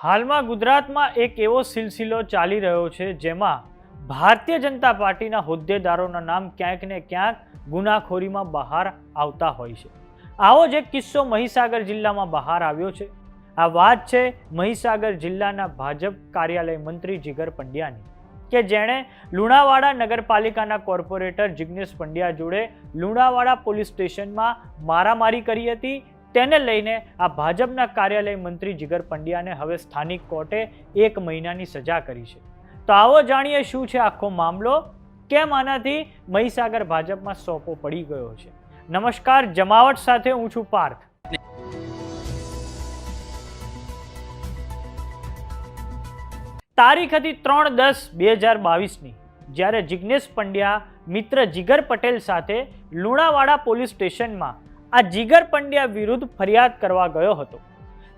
હાલમાં ગુજરાતમાં એક એવો સિલસિલો ચાલી રહ્યો છે જેમાં ભારતીય જનતા પાર્ટીના હોદ્દેદારોના નામ ક્યાંક ને ક્યાંક ગુનાખોરીમાં બહાર આવતા હોય છે. આવો જ એક કિસ્સો મહીસાગર જિલ્લામાં બહાર આવ્યો છે. આ વાત છે મહીસાગર જિલ્લાના ભાજપ કાર્યાલય મંત્રી જીગર પંડ્યાની, કે જેણે લુણાવાડા નગરપાલિકાના કોર્પોરેટર જિગ્નેશ પંડ્યા જોડે લુણાવાડા પોલીસ સ્ટેશનમાં મારામારી કરી હતી તેને લઈને આ ભાજપના કાર્યાલય મંત્રી જીગર પંડ્યાને હવે સ્થાનિક કોર્ટે એક મહિનાની સજા કરી છે. તો આવો જાણીએ શું છે આખો મામલો? કેમ આનાથી મહીસાગર ભાજપમાં સોપો પડી ગયો છે? નમસ્કાર, જમાવટ સાથે હું છું પાર્થ. તારીખ હતી ત્રણ દસ બે હજાર બાવીસની, જ્યારે જિગ્નેશ પંડ્યા મિત્ર જીગર પટેલ સાથે લુણાવાડા પોલીસ સ્ટેશનમાં આ જીગર પંડ્યા વિરુદ્ધ ફરિયાદ કરવા ગયો હતો.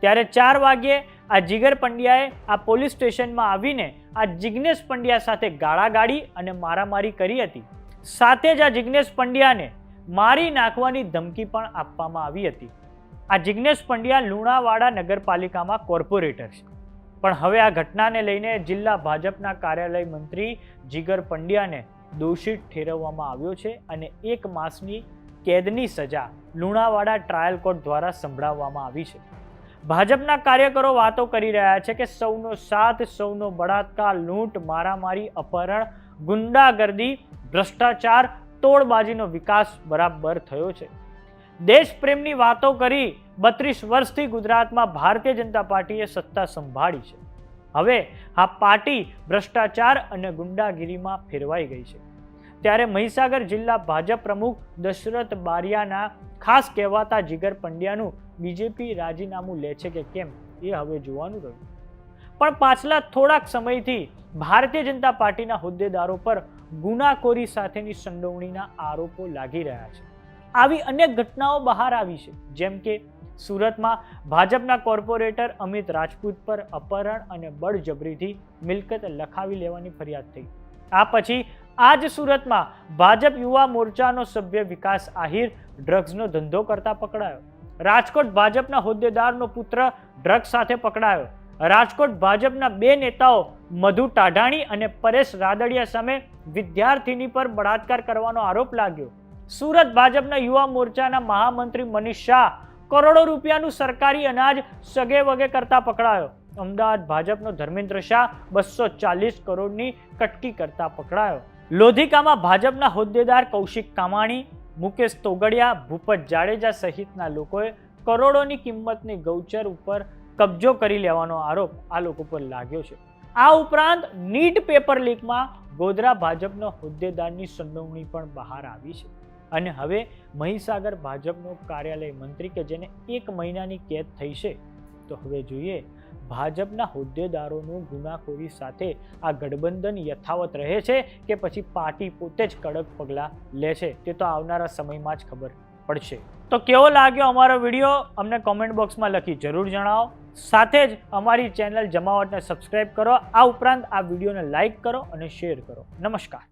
ત્યારે ચાર વાગ્યે આ જીગર પંડ્યાએ આ પોલીસ સ્ટેશનમાં આવીને આ જિગ્નેશ પંડ્યા સાથે ગાળાગાળી અને મારામારી કરી હતી. સાથે જ આ જિગ્નેશ પંડ્યાને મારી નાખવાની ધમકી પણ આપવામાં આવી હતી. આ જિગ્નેશ પંડ્યા લુણાવાડા નગરપાલિકામાં કોર્પોરેટર છે. પણ હવે આ ઘટનાને લઈને જિલ્લા ભાજપના કાર્યાલય મંત્રી જીગર પંડ્યાને દોષિત ઠેરવવામાં આવ્યો છે અને એક માસની કેદની સજા લુણાવાડા ટ્રાયલ કોર્ટ દ્વારા સંભળાવવામાં આવી છે. ભાજપના કાર્યકરો વાતો કરી રહ્યા છે કે સૌનો સાથ, સૌનો બળાત્કાર, લૂંટ, મારામારી, અપહરણ, ગુંડાગર્દી, ભ્રષ્ટાચાર, તોડબાજીનો વિકાસ બરાબર થયો છે. દેશપ્રેમની વાતો કરી બત્રીસ વર્ષથી ગુજરાતમાં ભારતીય જનતા પાર્ટીએ સત્તા સંભાળી છે. હવે આ પાર્ટી ભ્રષ્ટાચાર અને ગુંડાગીરીમાં ફેરવાઈ ગઈ છે. ત્યારે મહીસાગર જિલ્લા ભાજપ પ્રમુખ દશરથ બારિયાના ખાસ કહેવાતા જીગર પંડ્યાનું બીજેપી રાજીનામું લે છે કે કેમ એ હવે જોવાનું રહ્યું. પણ પાછલા થોડાક સમયથી ભારતીય જનતા પાર્ટીના હોદ્દેદારો પર ગુનાખોરી સાથેની સંડોવણીના આરોપો લાગી રહ્યા છે. આવી અનેક ઘટનાઓ બહાર આવી છે. જેમ કે સુરતમાં ભાજપના કોર્પોરેટર અમિત રાજપૂત પર અપહરણ અને બળજબરીથી મિલકત લખાવી લેવાની ફરિયાદ થઈ. આ પછી આજ સુરતમાં ભાજપ યુવા મોરચાનો સભ્ય વિકાસ આહિર ડ્રગ્સનો ધંધો કરતા પકડાયો. રાજકોટ ભાજપના હોદ્દેદારનો પુત્ર ડ્રગ્સ સાથે પકડાયો. રાજકોટ ભાજપના બે નેતાઓ મધુ ટાઢાણી અને પરેશ રાદડિયા સામે વિદ્યાર્થીની પર બળાત્કાર કરવાનો આરોપ લાગ્યો. સુરત ભાજપના યુવા મોરચાના મહામંત્રી મનીષ શાહ કરોડો રૂપિયાનું સરકારી અનાજ સગે વગે કરતા પકડાયો. અમદાવાદ ભાજપનો ધર્મેન્દ્ર શાહ બસો ચાલીસ કરોડની કટકી કરતા પકડાયો. લોધિકામાં ભાજપના હોદ્દેદાર કૌશિક કામાણી, મુકેશ તોગડિયા, ભૂપત જાડેજા સહિતના લોકોએ કરોડોની કિંમતની ગૌચર ઉપર કબજો કરી લેવાનો આરોપ આ લોકો પર લાગ્યો છે. આ ઉપરાંત નીટ પેપર લીકમાં ગોધરા ભાજપનો હોદ્દેદારની સંડોવણી પણ બહાર આવી છે. અને હવે મહીસાગર ભાજપનો કાર્યાલય મંત્રી કે જેને એક મહિનાની કેદ થઈ છે, તો હવે જોઈએ ભાજપના હોદ્દેદારોનું ગુનાખોરી સાથે આ ગઠબંધન યથાવત રહે છે કે પછી પાર્ટી પોતે જ કડક પગલાં લે છે તે તો આવનારા સમયમાં જ ખબર પડશે. તો કેવો લાગ્યો અમારો વીડિયો? અમને કોમેન્ટ બોક્સમાં લખી જરૂર જણાવો. સાથે જ અમારી ચેનલ જમાવટને સબસ્ક્રાઈબ કરો. આ ઉપરાંત આ વિડીયોને લાઇક કરો અને શેર કરો. નમસ્કાર.